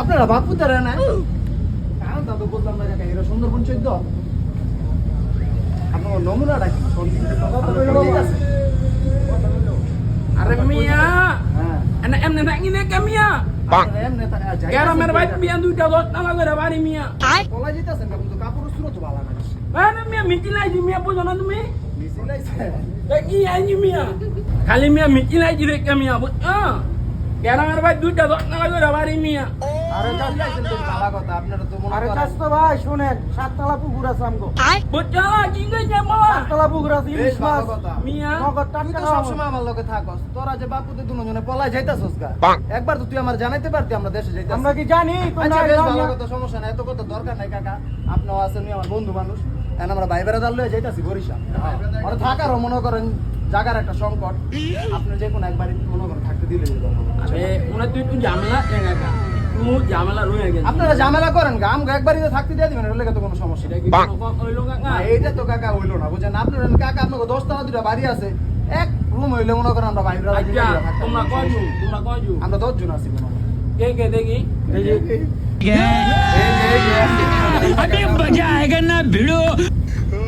আপনারা বাপু তারা না? কারণ তা তো বললাম না কাকা এরা সুন্দরবন চোদ্দ। আপনার নমুনাটা কি? আরে মিয়া! হ্যাঁ। এনে এমনে থাকি নে কে মিয়া? গ্রামের বাইক মিয়া দুইটা দশ টাকা করে বাড়ি মিয়া? পলাই যেতেছেন কিন্তু কাপড় সুরত ভালো না মিয়া মিটিলাইছি মিয়া বুঝো না তুমি? এ কি আইনি মিয়া? খালি মিয়া মিটিলাইছি রে কে মিয়া বুঝছ দুইটা মিয়া আরে ভালো কথা আপনারা তো আরে করেন। ভাই শুনেন সাততলা পুকুর আছে আমগো। বুঝছ? কি কইছে বাবা সাততলা পুকুর আছে ইলিশ মাছ মিয়া নগদ তুই টাটকা তো আমার লগে থাকস। তোরা যে বাপুতে দুজনে পলাই যাইতাছস গা। একবার তো তুই আমার জানাইতে পারতি আমরা দেশে যাইতাছি। আমরা কি জানি? তোমরা আচ্ছা বেশ জানি ভালো কথা সমস্যা নাই এত কথা দরকার নাই কাকা। আপনিও আছেন আমার বন্ধু মানুষ। এখন আমরা ভাই বেড়া দাঁড়লে যাইতাছি বরিশাল। মানে থাকারও মনে করেন জাগার একটা সংকট আপনি যে কোনো একবার মনে করেন থাকতে দিলে মনে তুই তুই ঝামেলা এঙ্গা ঝামেলা রয়ে গেছে আপনারা ঝামেলা করেন গা আম একবারই তো থাকতে দিয়ে দিবেন এর তো কোনো সমস্যা এইটা তো কাকা হইল না বুঝেন আপনার কাকা আপনাকে দশতলা দুটা বাড়ি আছে এক রুম হইলে মনে করেন আমরা আচ্ছা তোমরা কয়জন তোমরা কয়জন আমরা দশজন আছি মনে কে কে দেখি যে- এই যে- এই যে-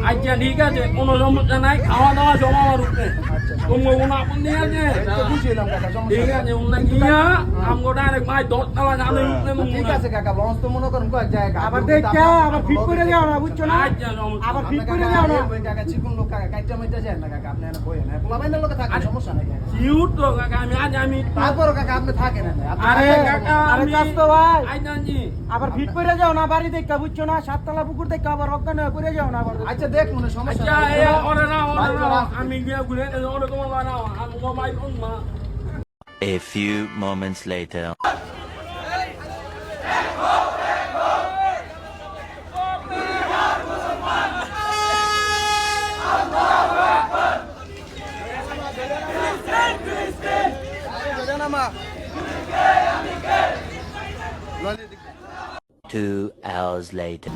আচ্ছা ঠিক আছে কোনো সমস্যা নাই খাওয়া দাওয়া জমা আমার উপরে তোমার কোনো আছে তো বুঝলাম কাকা, সমস্যা ঠিক আছে গিয়া আমগো ডাইরেক্ট মাই জানে উপরে ঠিক আছে কাকা লঞ্চ তো মনে করেন কয়েক জায়গা আবার দেখে আবার ফিট করে যাও না বুঝছ না? আচ্ছা আবার। ঠিক করে যাও না। ওই কাকা চিকুন লোক কাকা কাইটা মাইটা যায় না কাকা আপনি এনে পোলা বাইনের লোকে থাকেন সমস্যা নাই কিউট তো কাকা আমি আজ আমি তারপরও কাকা আপনি থাকেন আরে কাকা আরে আমি চাস্তো ভাই। আবার ফিট করে যাও না বাড়ি দেখতে বুঝছ না? সাততলা পুকুর দেখতে আবার অজ্ঞান হয়ে পড়ে যাও না আবার আচ্ছা দেখ মনে সমস্যা আচ্ছা নাই। এই ওরে না ওরে বাড়ি না করা। আমি গিয়া ঘুরে ওরে তোমার বানাও আমি মোবাইল ফোন মা A few moments later. Two hours later.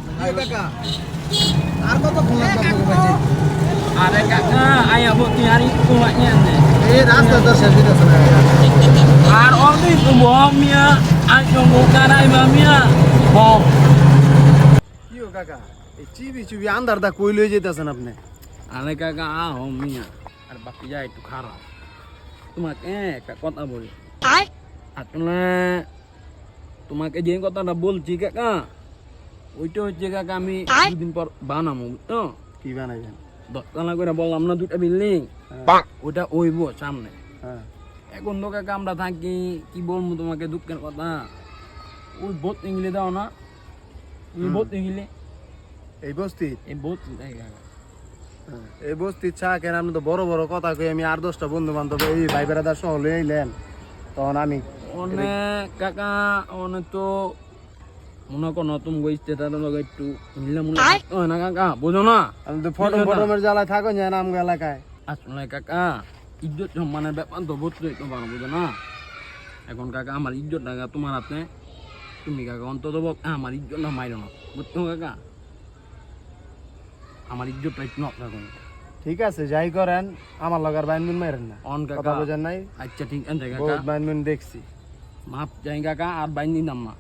আর কাকা আয়া বতি আর একটু বাকি এই রাস্তা তো শেষ হইতেছে না আর অনেক বম মিয়া আর সঙ্গ কারাই বা মিয়া বম কি ও কাকা এই চিবি চিবি আন্দার দা কই লই যাইতাছেন আপনি আরে কাকা আ হো মিয়া আর বাকি যায় একটু খারাপ তোমাকে একটা কথা বলি আসলে তোমাকে যে কথাটা বলছি কাকা ওইটা হচ্ছে কাকা আমি দুদিন পর বানাবো তো কি বানাইবেন দশতলা করে বললাম না দুটা বিল্ডিং। ওটা ওইব সামনে। হ্যাঁ। এখন তো কাকা আমরা থাকি কি বলব তোমাকে দুঃখের কথা? ওই বোত ইংলি দাও না। ওই বোত ইংলি এই বস্তি? এই দেয় কাকা। এই বস্তি চা কেন? আপনি তো বড় বড় কথা কই আমি আর দশটা বন্ধু বান্ধব এই ভাই বেড়াদার সহ লই তখন আমি অনেক কাকা অনেক তো মনে করো নতুন গইতে তার লগে একটু মিলে মুলে থাকতে না কাকা বুঝো না? আমি তো ফটো ফটোমের জ্বালায় থাকো না আমগো এলাকায়। আসলে কাকা ইজ্জত সম্মানের ব্যাপার তো বুঝতেই তো বুঝো না? এখন কাকা আমার ইজ্জত টাকা তোমার হাতে। তুমি কাকা অন্তত আমার ইজ্জতটা মাইরো না বুঝছ কাকা? আমার রাখুন ঠিক আছে যাই করেন আমার লগার বাইনবুন মাইরেন না। অন কাকা। বোঝেন নাই? আচ্ছা ঠিক আছে কাকা। বহুত বাইনবুন দেখছি। মাপ যাই কাকা আর বাইন দিতাম না।